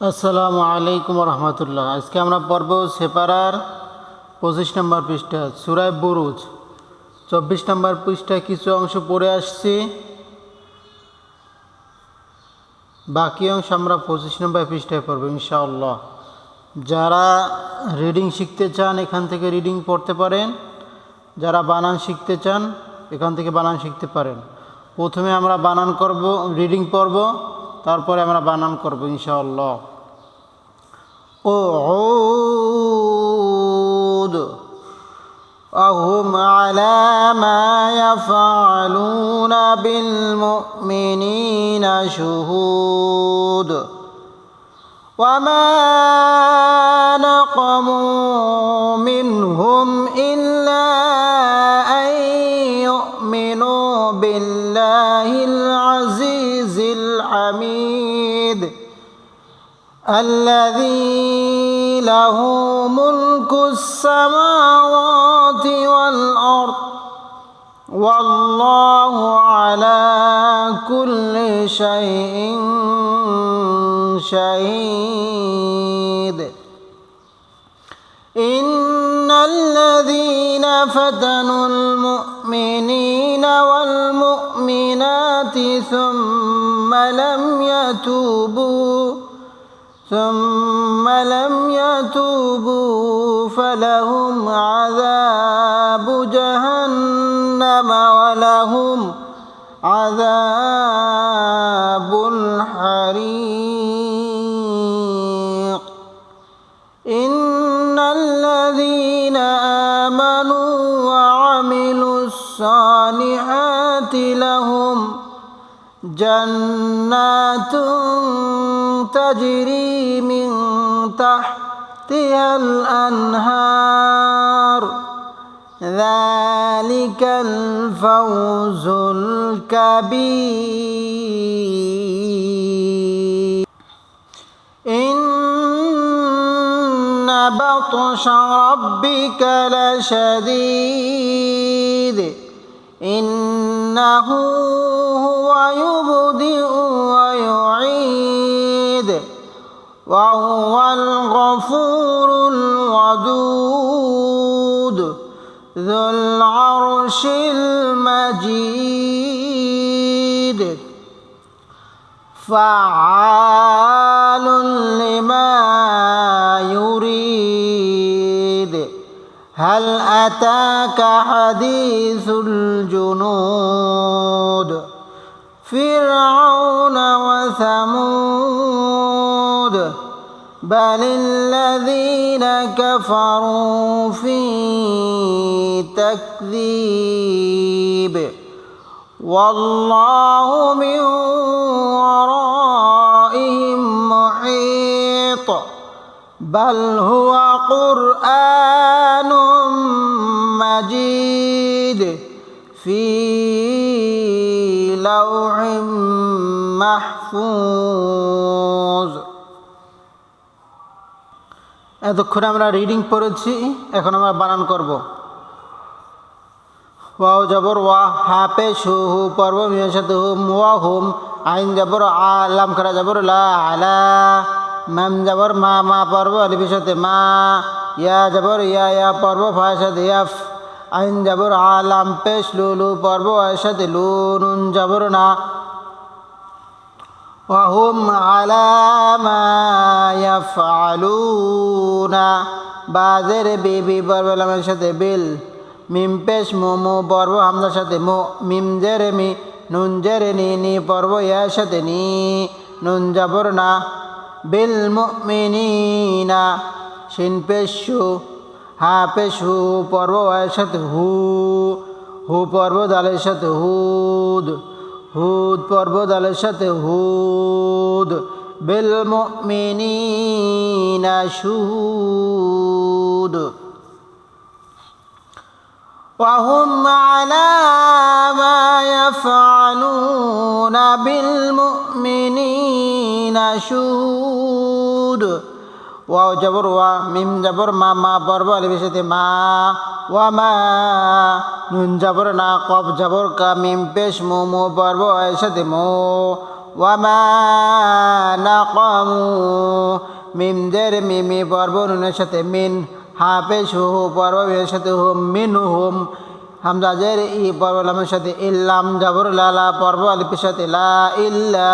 আসসালামু আলাইকুম রহমতুল্লাহ। আজকে আমরা পর্ব সেপারার পঁচিশ নম্বর পৃষ্ঠা, সুরায় বুরুজ। চব্বিশ নম্বর পৃষ্ঠায় কিছু অংশ পড়ে আসছি। বাকি অংশ আমরা পঁচিশ নম্বর পৃষ্ঠায় পড়ব ইনশাআল্লাহ। যারা রিডিং শিখতে চান, এখান থেকে রিডিং পড়তে পারেন। যারা বানান শিখতে চান, এখান থেকে বানান শিখতে পারেন। প্রথমে আমরা বানান করব রিডিং পড়ব। তারপরে আমরা বানান করব ইনশাআল্লাহ أعود أهم على ما يفعلون بالمؤمنين شهود وما نقموا منهم الذي له ملك السماوات والأرض والله على كل شيء شهيد. إن الذين فتنوا المؤمنين والمؤمنات ثم لم يتوبوا ثم لم يتوبوا فلهم عذاب جهنم ولهم عذاب الحريق إن الذين آمنوا وعملوا الصالحات لهم جنات تجري من تحتها الأنهار. ذلك الفوز الكبير. إن بطش ربك لشديد. إنه وهو الغفور الودود ذو العرش المجيد. فعال لما يريد. هل أتاك حديث الجنود؟ فرعون وثمود. بل الذين كفروا في تكذيب والله من ورائهم محيط بل هو قرآن مجيد في لوح محفوظ এতক্ষণে আমরা রিডিং পড়েছি, এখন আমরা বানান করব। ওয়াও জবর ওয়া হা পে সু হু পর্ব মিয়াসাত হুম ওয়া হুম, আইন জবর আ খারা জবর লা, আলা, মাম জবর মা মা পর্ব আলিফের সাথে মা, ইয়া জবর ইয়া ইয়া পর্ব ফায়ের সাথে ইয়াফ আইন জবর আ, লাম পেশ লু লু পর্ব এর লু, নুন জবর না। ওয়া হুম আলা মা ইয়াফআলুনা বাজের বিবি বি বর্বলামের সাথে বিল মিমপেশ পেশ মু বর্ব হামদার সাথে মো, মিম জেরে মি, নুন জেরে নি নি পর্ব ইয়ার সাথে নি, নুন যাবর না, বিল মুমিনিনা, শিন পেশু, হা পেশ হু পর্ব ওয়ার সাথে হু হু পর্ব দালের সাথে হুদ হুদ পর্ব দালের সাথে হুদ বিল মুমিনিনা শুহুদ وهم على ما يفعلون بالمؤمنين شهود ওয়াও জবর ওয়া মিম জবর মা মা পর্ব আলিফের সাথে মা ওয়া মা নুন জবর না কফ জবর কা মিম পেশ মো মো পর্ব এর সাথে মো ওয়ামা নাকামু মিম জের মিমি পর্ব নুনের সাথে মিন হাফেজ হু পর্ব মিনের সাথে হুম মিন হুম হামজা জের ই পর্ব লামের সাথে ইল্লাম জাবর লালা পর্ব আলিফের সাথে লা ইল্লা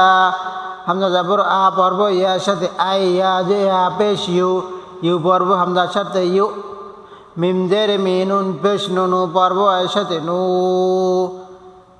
হামজা জাবর আ পর্ব ইয়ার সাথে আই ইয়া যে হাফেজ ইউ ইউ পর্ব হামজার সাথে ইউ মিম জের মিনুন পেশ নুনু পর্ব এর সাথে নু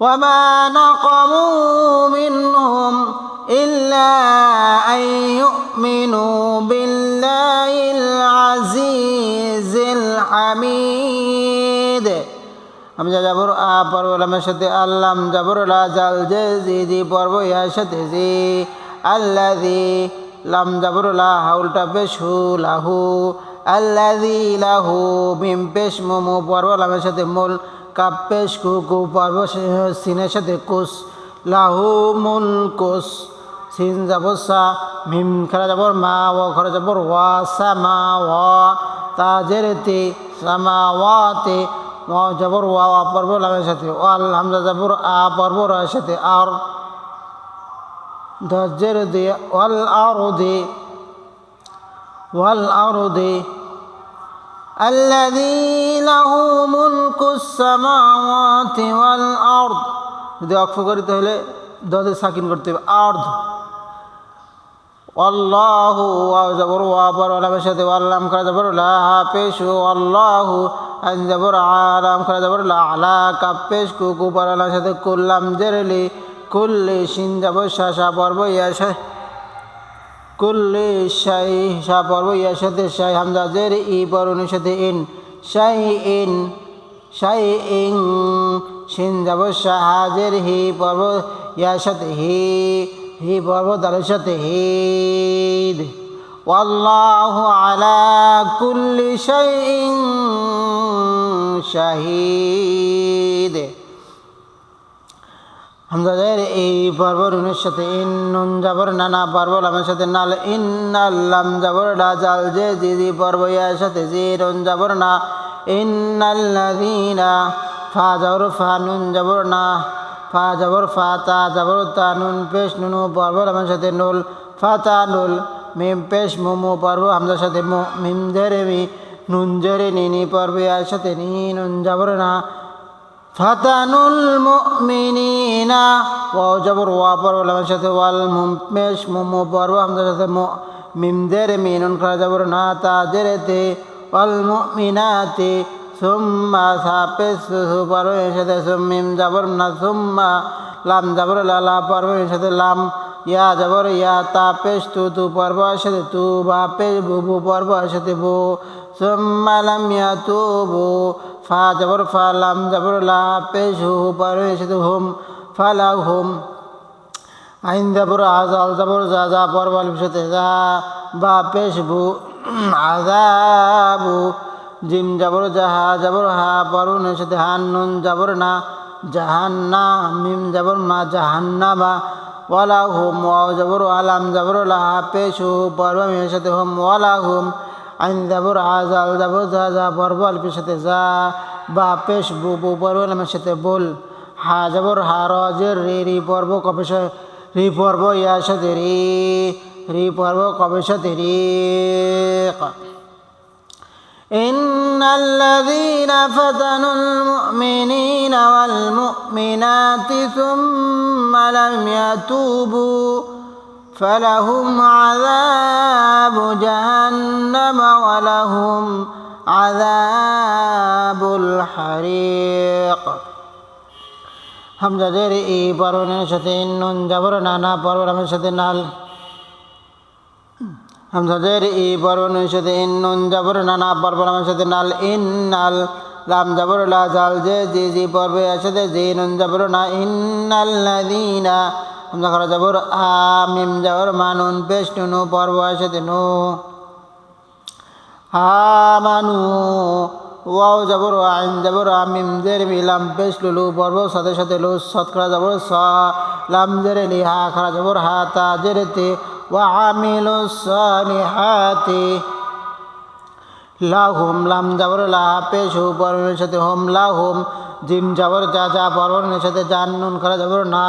وما نقموا منهم إلا أن يؤمنوا بالله العزيز الحميد আমি যা যাবর আ পর্ব লামের সাথে আল্লাম যাবর লা জাল জে জি জি পর্ব ইয়ার সাথে জি আল্লাদি লাম যাবর লা হাউলটা পেশ হু লাহু আল্লাদি লাহু মিম পেশ মোমো পর্ব লামের সাথে মূল কাপ পেশ কু কু পর্ব সিনের সাথে কুস, লাহু মুল কুস। সিন যাবর সা মিম খেলা যাবর মা, ও খরা যাবর ওয়া সামা ওয়া। তাজেরতে সামা ওয়াতে ওয়া যাবর ওয়া ওয়া পর্ব লামের সাথে। ওয়াল হামজা যাবর আ পর্ব রার সাথে। আর দজ্জের দে, ওয়াল আর দে, ওয়াল আর দে الذي له ملك السماوات والأرض যদি অক্ষ করিতে হলে দদে সাকিন করতে হবে আর্ধ আল্লাহু জবর ওয়াবর আলামের সাথে আল্লাম খরা জবর লা পেশু আল্লাহু আন জবর আলাম খরা জবর লা আলা কাপেশ কু কুপার আলামের সাথে কুল্লাম জেরলি কুল্লি সিন জবর শাসা পর্ব ইয়াশা কুল্লি শাই শাহ পর্ব ইয়ার সাথে শাই হামজা জের ই পর্বনের সাথে ইন শাই ইন শাই ইং সিন যাব শাহাজের হি পর্ব ইয়ার সাথে হি হি পর্ব তার সাথে হিদ والله على كل شيء شهيد হামজাদের এই পর্ব রুনের সাথে ইন নুন যাবর নানা পর্ব লামের সাথে নাল, ইন আল্লাম যাবর ডা, জাল যে জি জি, পর্ব ইয়ার সাথে জি রুন যাবর না। ইন আল্লাদিনা ফা যাবর ফা নুন যাবর না। ফা যাবর ফা তা যাবর তা নুন, পেশ, নুনু পর্ব লামের সাথে নুল, ফা তা নুল, মিম, পেশ, মোমো পর্ব হামজার সাথে মো, মিম, জেরে, মি, নুন, জেরে নিনি পর্ব ইয়ার সাথে নি, নুন যাবর না। ফাতানুল মুমিনিনা। ওয়াও, জবর, ওয়া পর্ব লামের সাথে ওয়াল মুমেশ মুমু পর্ব আমাদের সাথে মিমদের মিনুন, খরা, জবর, না, তা জেরেতে ওয়াল মুমিনাতে, সুম্মা সাপে সু পর্ব এর সাথে সুমিম জবর, না, সুম্মা, লাম, জবর লালা এর সাথে লাম ইয়া জবর ইয়া তা পেশ তু তু পর্ব সাথে তু বা পেশ বু বু পর্ব সাথে বু। সুম্মা লাম ইয়া তু বু। ফা জবর ফা লাম জবর লা পেশ হু পর্ব সাথে হুম। ফালা হুম। আইন জবর আজাল জবর যা যা পর্ব সাথে যা। বা পেশ বু আজাবু জিম জবর জাহা জবর হা পর্বনের সাথে হান নুন জবর না। জাহান্না মিম জবর মা জাহান্না বা ওয়ালা হুম ওয়াও জবর আলাম জবর লাহা পেশ পর্ব সাথে হুম ওয়ালা হুম আইন জবর আজাল জবর যা যা পর্ব আলিফের সাথে যা বা পেশ বু বু পর্ব নামের সাথে বল। হা জবর হা রজের রি রি পর্ব সা- রি পর্ব ইয়ার সাথে রি। রি পর্ব সাথে রি। إن الذين فتنوا المؤمنين والمؤمنات ثم لم يتوبوا فلهم عذاب جهنم ولهم عذاب الحريق হামজাদের এই পর্বনের সাথে নুন যাবর নানা পর্বনের সাথে নাল হামজাদের এই পর্বনের সাথে নুন যাবর নানা পর্বনের সাথে নাল, ইন, নাল। লাম যাবর লা, জাল যে জি জি পর্বে সাথে জি, নুন যাবর না ইন্নাল নাদিনা হামজা খারা যাবর আ, মিম যাবর মানুন পেশ নুনু পর্ব সাথে নু। আমানু ওয়াও যাবর আইন যাবর আমিম জের মিলাম পেশ লুলু পর্ব, সাথে সাথে লু সৎকরা যাবর স, লাম, জের, লি, হা, খারা যাবর হা, তা, জের, তে। আমিলু সালিহাতি লাহুম লাম যাবর লা পেশ হু পর্বের সাথে হোম লাহুম। জিম যাবর যা যা পর্বনের সাথে জান নুন খারা যাবর না।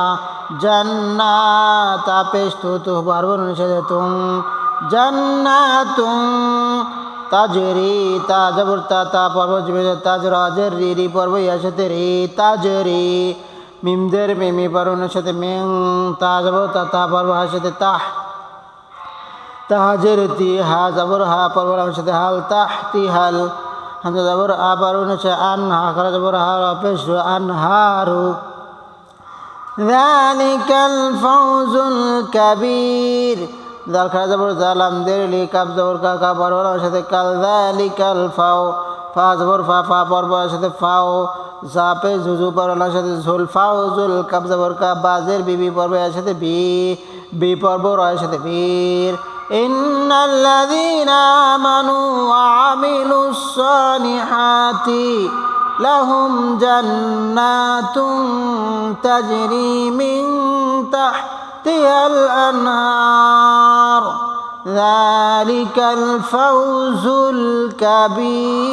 জান্না তা পেশ তু তু পর্বনের সাথে তুম। জান্নাতুম তাজরি তা জবর তা তা পর্ব জিমে তাজ রাজের রি রি পর্ব ইয়ার সাথে রি তাজরি। মিমদের মিমি পর্বনের সাথে মিং তা জবর তা তা পর্ব হার সাথে তাহ। তাহাজের তি হা জবর হা পর্ব আমার সাথে হাল তাহ তি হাল হামজা জবর আ পর্বনের সাথে আন হা খারা জবর হার অপেশ আন হারু ذلك الفوز الكبير দাল খারা জবর জালাম দের লি কাপ জবর কা কা পর্ব আমার সাথে কাল দালিকাল ফাও ফা জবর ফা ফা পর্ব আমার সাথে ফাও জাপে জুজু পর্ব আমার সাথে ঝুল ফাও জুল কাপ জবর কা বাজের বিবি পর্ব এর সাথে বি বি পর্ব রয়ের সাথে বীর إن الذين آمنوا وعملوا الصالحات لهم جنات تجري من تحتها الأنهار ذلك الفوز الكبير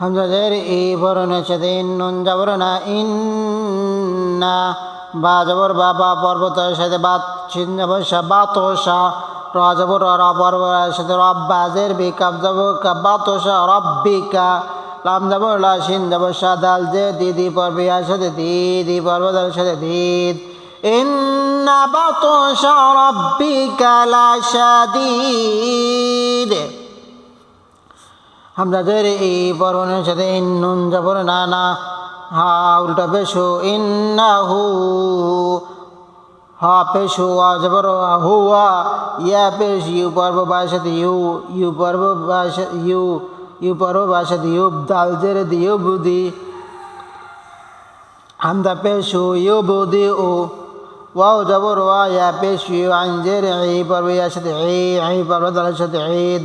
حمزة زير إي برنا شدين نون جبرنا إنا বা যাবর বা বা পর্বতের সাথে বাত চিন যাবর সা বাতসা র সাথে রব বাজের বি বাতসা রব্বিকা লাম যাবর লা শিন যাবর সা দিদি পর্বে পর্বতের সাথে দিদ। ইন্না রব্বিকা এই বরণের সাথে নুন যাবর না না হা উল্টা পেশো ইন্নাহু হা পেশো আ যাবর হুয়া ইয়া পেশ ইউ পর্ব বায়ের সাথে ইউ ইউ পর্ব বায়ের সাথে ইউ ইউ পর্ব বায়ের সাথে ইউ দাল জেরে দিউ বুদি হামদা পেশো ইউ বুদি ও ওয়াও যাবর ওয়া ইয়া পেশ ইউ আইন জেরে এই পর্ব ইয়ার সাথে এই এই পর্ব দালের সাথে ঈদ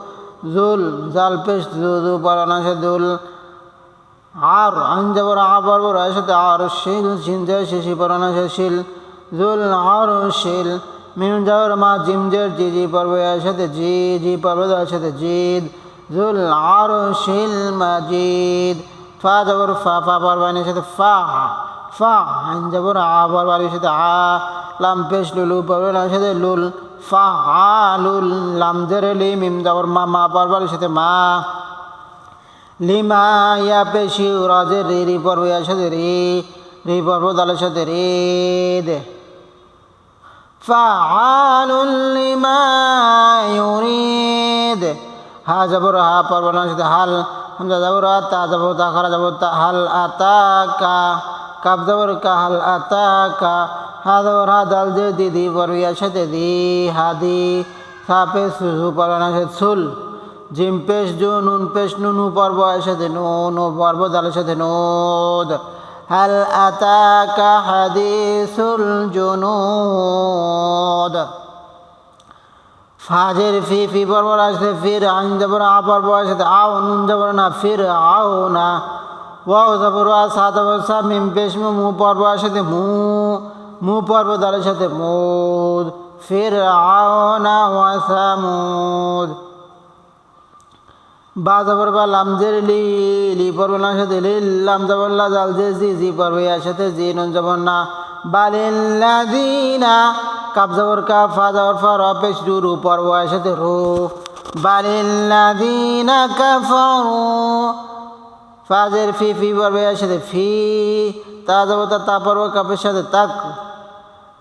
জুল, জাল, পেশ দু পড়ানো আছে দুল। আর আইন যাবর আ পর্ব রয়ের সাথে আর, শিল, শিন জয় শেষি পড়ানো আছে শিল। জুল, আর, শিল, মিম যাবর মা, জিম জের জি জি, পর্ব সাথে জি জি, পর্ব সাথে জিদ। জুল, আর, শিল মাজিদ ফা যাবর ফা ফা পর্বানের সাথে ফা ফা আইন যাবর আ পর্বানের সাথে আ, লাম, পেশ, লুলু পর্বের সাথে লুল ফালুল লাম, জেরে, লি, মিম যাবর মা মা পর্বের সাথে মা। লিমা ইয়া পেশি রাজের রে রি পর্ব ইয়ার সাথে রে, রি, পর্ব দালের সাথে রে, দে। হা হা পর্ব হাল তা তা খারা তা, হাল কা। হাল আতাকা হা যাবর হা দাল যে দিদি ইয়ার সাথে দি হাদি। সাপে সুসু পর্ব নার সাথে সুল, জিম পেশ জু নুন পেশ নুনু পর্ব সাথে নুন, ও পর্ব দালের সাথে নোদ। হাল আতাকা হাদিসুল জুনুদ ফাজের ফি ফি পর্ব আসতে ফির আইন যাবর আ পর্ব আসতে আও, নুন যাবর না, ফির আও না। ওয়াও যাবর আ সা যাবর সা মিম পেশ মু মু পর্ব আসতে মু মু পর্ব দালের সাথে মুদ ফির আও না ওয়া সামুদ। বা যাবর বা লাম লি লি পর্ব না সাথে লি লাম যাবর লা জাল জে জি জি পর্ব ইয়ার সাথে জি, নুন যাবর না। বালিল্লাযিনা কাপ যাবর কা, ফা যাবর ফা, র পেশ রু রু পর্ব ইয়ার সাথে রু। বালিল্লাযিনা কাফারু ফাজের ফি ফি পর্বে এর সাথে ফি তা যাবো তা তা পর্ব কাপের সাথে তাক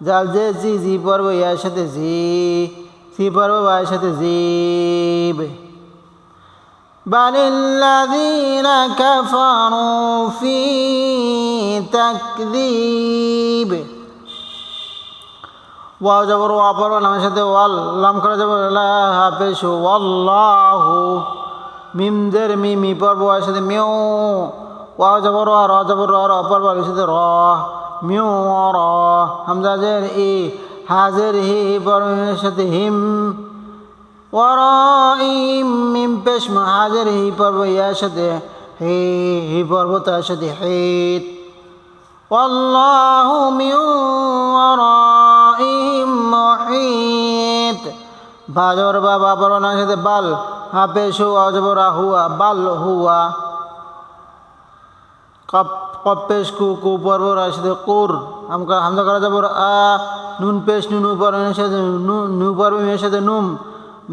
জাল যে জি জি পর্ব ইয়ার সাথে জি সি পর্ব বায়ের সাথে জিব بل الذين كفروا في تكذيب ওয়াও যাবর ওয়া পড়ব নামের সাথে ওয়াল লাম করা যাব লা হাফেজ ওয়াল্লাহু মিম দের মি মি পড়ব ওয়ার সাথে মিউ ওয়াও যাবর ওয়া র যাবর র র পড়ব এর সাথে র মিউ র হামজা জের ই হাজের হি হি পড়ব এর সাথে হিম ওয়ারাইম মিম পেশ হাজের হি পড়ব ইয়ার সাথে হি হি পড়ব তার সাথে হিত والله من ورائهم محيط বাজর বাবা পড়ানোর সাথে বাল। হাফে শু অজবরা হুয়া, বাল হুয়া। কপ কপেশ কু কু পর্বর সাথে কুর। আমকা হামজা করা যাবর আ, নুন পেশ, নুন পর্বের সাথে নু পর্বের সাথে নুম।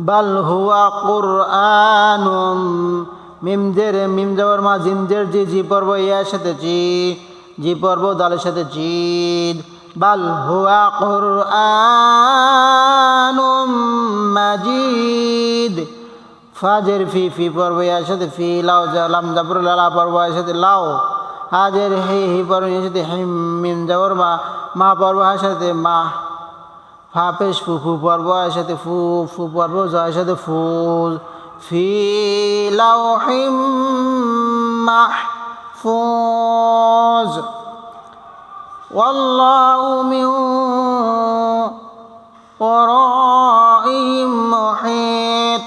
বাল হুয়া কুর আনুম মিম জের, মিম যাবর মা, জিম জের, জি জি পর্ব ইয়ার সাথে জি জি পর্ব দালের সাথে জিদ। বাল হুয়া কুর আনুম মাজিদ ফাজের ফি ফি পর্ব ইয়ার সাথে ফি লাও লাম জাবর লালা পর্ব এর সাথে লাও হাজের হি হি পর্ব এর সাথে হিম মিম যাবর মা মা পর্ব এর সাথে মা ফা পেশ ফু ফু পর্ব এর সাথে ফু ফু পর্ব জয়ের সাথে ফুল ফি লাও হিম মাহফুজ والله من ورائهم محيط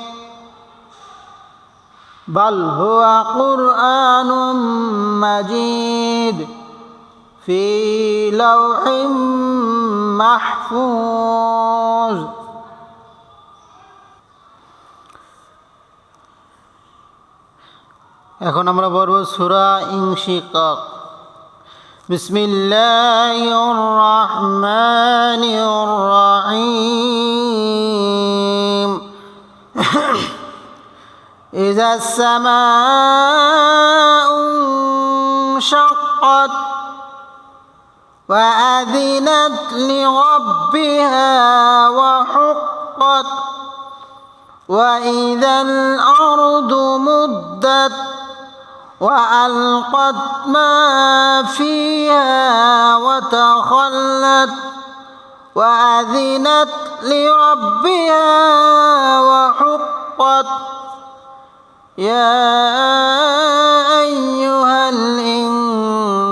بل هو قرآن مجيد في لوح محفوظ এখন আমরা পড়ব সুরা ইংশিকক بسم الله الرحمن الرحيم. إذا السماء انشقت وأذنت لربها وحقت وإذا الأرض مدت وألقت ما فيها وتخلت وأذنت لربها وحقت يا أيها الإنسان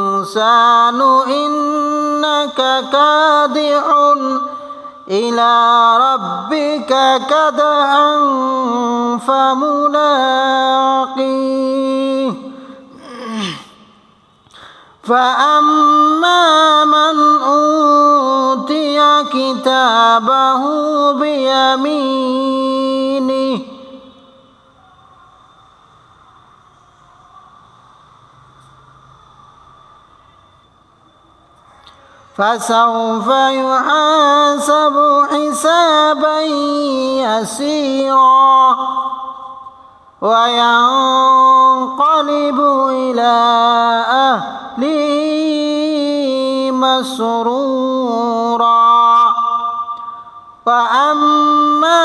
إنك كادح إلى ربك كدحا فملاقيه فأما من أوتي كتابه بيمينه فسوف يحاسب حسابا يسيرا وينقلب إلى أهله مسرورا وأما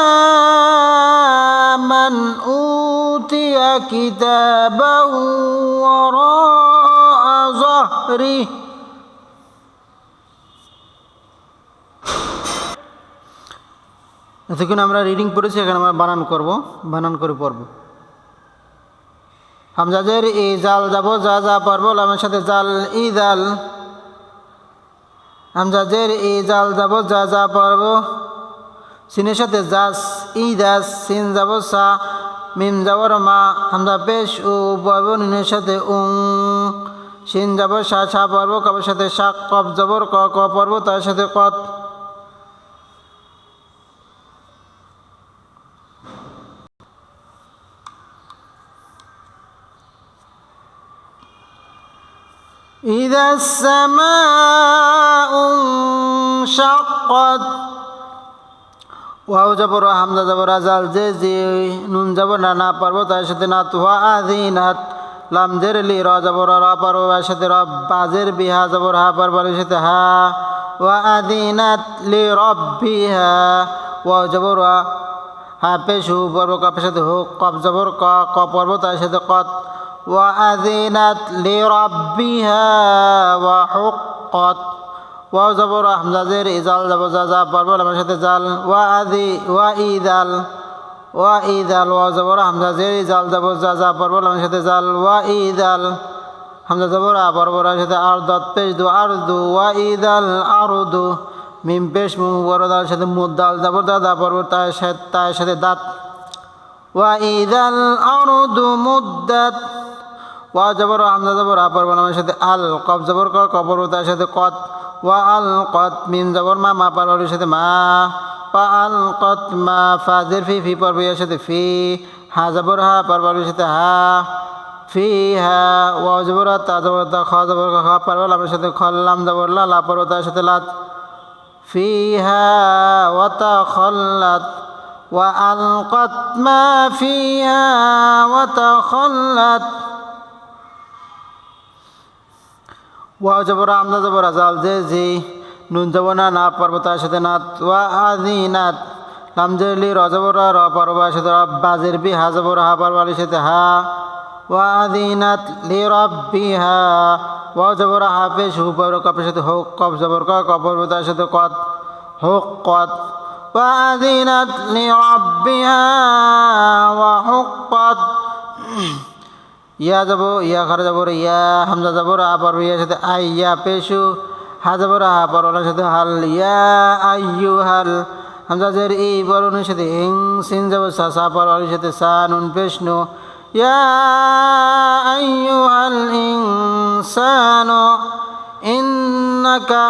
من أوتي كتابه وراء ظهره এতক্ষণ আমরা রিডিং পড়েছি এখন আমরা বানান করব বানান করে পড়ব হামজাজের ই জাল যাব, যা যা পড়ব লামের সাথে জাল ই জাল। হামজাজের ই জাল যাব, যা যা পড়ব সিনের সাথে জাস, ই দাস সিন যাব, সা, মিম যাবর মা, হামজা পেশ, উ পড়ব নিনের সাথে উং। সিন যাব, সা সা পড়ব কবের সাথে শাক কব জবর ক ক পড়ব তার সাথে কত। إذا السماء انشقت ওয়াও যাবর হামজা যাবর আজাল যে যে নুন যাবর না না পারবো তার সাথে না তুহা আদিনাত লাম জের লি র জবর র পর ওয়ার সাথে রব বাজের বিহা জবর হা পর বালির সাথে হা ওয়া আদিনাত লি রব্বিহা ওয়া জবর ওয়া হা পেশু পর্ব কপের সাথে হোক কপ জবর ক ক পর্ব তার সাথে কত আদিনাত লি রব্বিহা ওয়া জবর হামজা জের ইজাল জবর যা যা পর্ব লামের সাথে জাল ওয়া আদি ওয়া ইদাল ওয়া ইদাল ওয়া জবর হামজা জের ইজাল জবর যা যা পর্ব লামের সাথে জাল ওয়া ইদাল হামজা জবর আ পর্ব লামের সাথে আর দত পেশ দু আর দু ওয়া ইদাল আর দু মিম পেশ মু বড় সাথে মুদাল জবর দা দা পর্ব তার সাথে তার সাথে দাঁত ওয়া ইদাল আর দু মুদাত ওয়া জবর হামজা জবর আ পর্ব লামের সাথে আল কব জবর ক কবর তার সাথে কত ওয়া আল কত মিম জবর মা মা পর্বের সাথে মা পা আল কত মা ফাজের ফি ফি পর্বের সাথে ফি হা জবর হা পর্বের সাথে হা ফি হা ওয়া জবর তা জবর তা খ জবর খ পর্ব লামের সাথে খল্লাম জবর লা লা পর্ব তার সাথে লাত فيها وتخلت وألقت ما فيها وتخلت ওয়া জবর আমদা জবর আজাল যে জি নুন জবনা না পর্বতার সাথে নাত। ওয়া আদিনাত লামজেলি রজবর র পর্বার সাথে রব। বাজের বি, হা জবর হা পর্বারের সাথে হা। ওয়া আদিনাত লি রব্বিহা ওয়া জবর হা পেশ, হু কপের সাথে হোক কপ জবর ক ক পর্বতার সাথে কত। হোক কত। রব্বিহা ওয়া হুক্কত ইয়া যাব, ইয়া খারা যাবর ইয়া হামজা যাব আ পর ইয়া সাথে আই, ইয়া পেশু, হা যাবর হা পর ওনার সাথে হাল, ইয়া আইয়ু হাল। হামজা জের ই পর ওনার সাথে ইং, সিন যাব, সা সা পর ওনার সাথে সা, নুন, পেশনু। ইয়া আইয়ু হাল, ইং ইনসানু ইন্নাকা,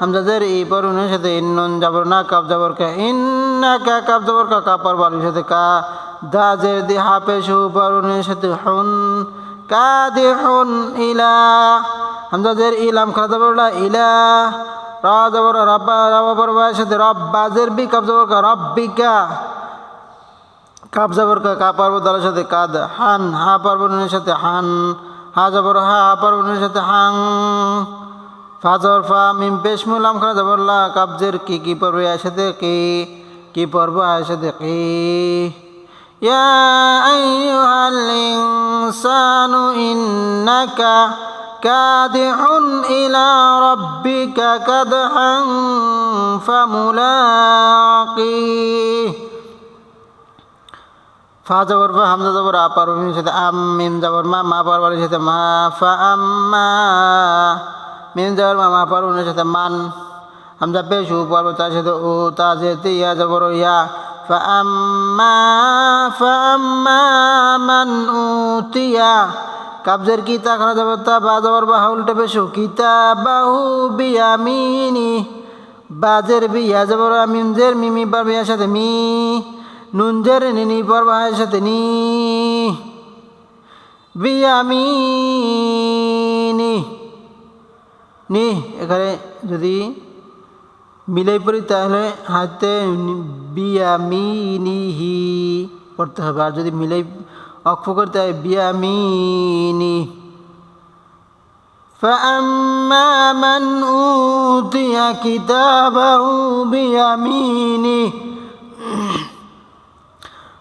হামজা জের ই পর ওনার সাথে ইন, নুন যাবর না, কাপ যাবর কা, ইন্নাকা, কাপ যাবর কা কা, পর ওনার সাথে কা হাপে সুবরুনের সাথে হুন কাদি হুন ইলা। হামজাদের ইলাম খালা জবরলা ইলা। রা জবর রব্বা রব্বা পরবার সাথে রব্বাজের বি কাব জবর কা রব্বিকা। কাব জবর কা পারব দলের সাথে কাদ হান, হা পার্বণের সাথে হান হা জবর হা হা পার্বণের সাথে হাং। ফা ফা মিম পেশ কাবজের কি কি পর্ব এর সাথে কি কি পর্ব এর সাথে কি? يا أيها الإنسان إنك كادح إلى ربك كدحا فملاقيه ফা জবর ফা হামজা জবর আ পারবের সাথে আম মিম জবর মা মা পারবের সাথে মা ফা আম্মা মিম জবর মা মা পারবের সাথে মান হামজা পেশ উ পর্ব তার সাথে ও তা যেতে ইয়া জবর ইয়া فأما فأما من أوتي কাবজের কিতা খানা যাবো তা বা যাবার বা হাউলটা বেশো কিতাবাহু বিয়ামিনি বাজের বিয়া যাবর মিমজের মিমি বার বিয়ার সাথে মি নুনজের নিনি পর বাহের সাথে নি বিয়ামিনি নি এখানে যদি মিলাই পড়ি তাহলে হাতে বিয়ামিনিহি করতে হবে আর যদি মিলাই অক্ষ করতে হয় বিয়ামিনি فأما من أوتي كتابه بيمينه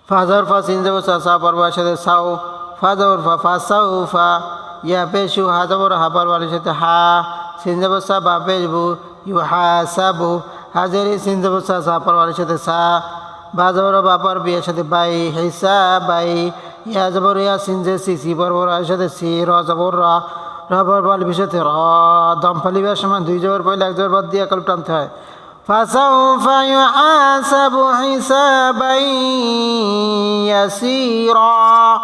ফাজার ফা সিন যাব সা সা পর সাথে সাও ফাজার ফা ফা সাউ ফা ইয়া পেশু হা যাবর হা পর সাথে হা সিন যাব সা বা পেশবু ইউ হা সাবু হাজারি সিন যাব সা সা পর সাথে সা বা যাবর বাপার বিয়ের সাথে বাই হেসা বাই ইয়া যাবর ইয়া সিন যে সি সি পর সাথে সি র যাবর র রবর বল বিষয়তে র দম ফালিবার সময় দুই জবর পয়লা এক জবর বাদ দিয়ে কল টানতে হয় فسوف يحاسب حسابا يسيرا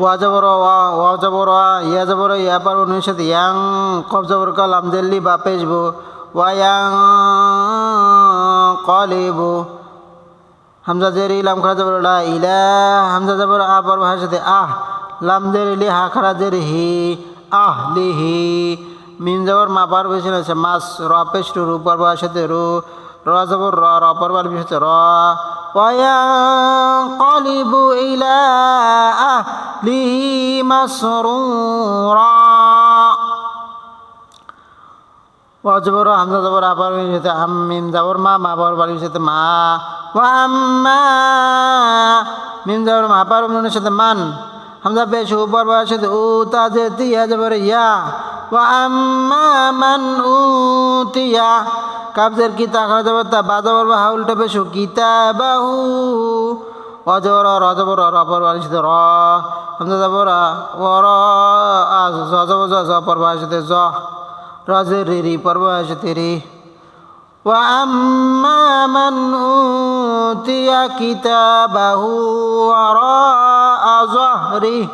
ওয়াজবর, ওয়া, ওয়াজবর ইয়া জবর ইয়া পার অনুর সাথে ইয়াং কব জবর কালাম দিল্লি বা পেজবো ওয়াং কলিবু। হামজা জের ইলাম খারা জবর, লা ইলা হামজা জবর, আ পর ভাষার সাথে, আহ, লাম জের ইলি হা খারা জের, হি, আহ লিহি মিম জবর, মা পার বেশি আছে মাস, র, পেশ, রু পর সাথে, রু র জবর র র পর বার সাথে র وينقلب إلى أهله مسرورا অজবর হামজা জবর আবার সাথে আম মিম জবর মা মা বর বাড়ির সাথে মা ওয়া আম্মা মিম জবর মা পার নুনের সাথে মান হামজা পেশ উপর বাড়ির সাথে উ তাজে তিয়া জবর ইয়া ওয়া আম্মা মান উ তিয়া কাবজের কি তাকড়া জবর তা বা জবর বা হাউলটা পেশ কিতাবাহু অজবর র জবর র অপর বাড়ির সাথে র হামজা জবর ও র আ জ জবর জ জ অপর বাড়ির সাথে জ রাজের রি পর্ব আছে তেরি وأما من أوتي كتابه وراء ظهره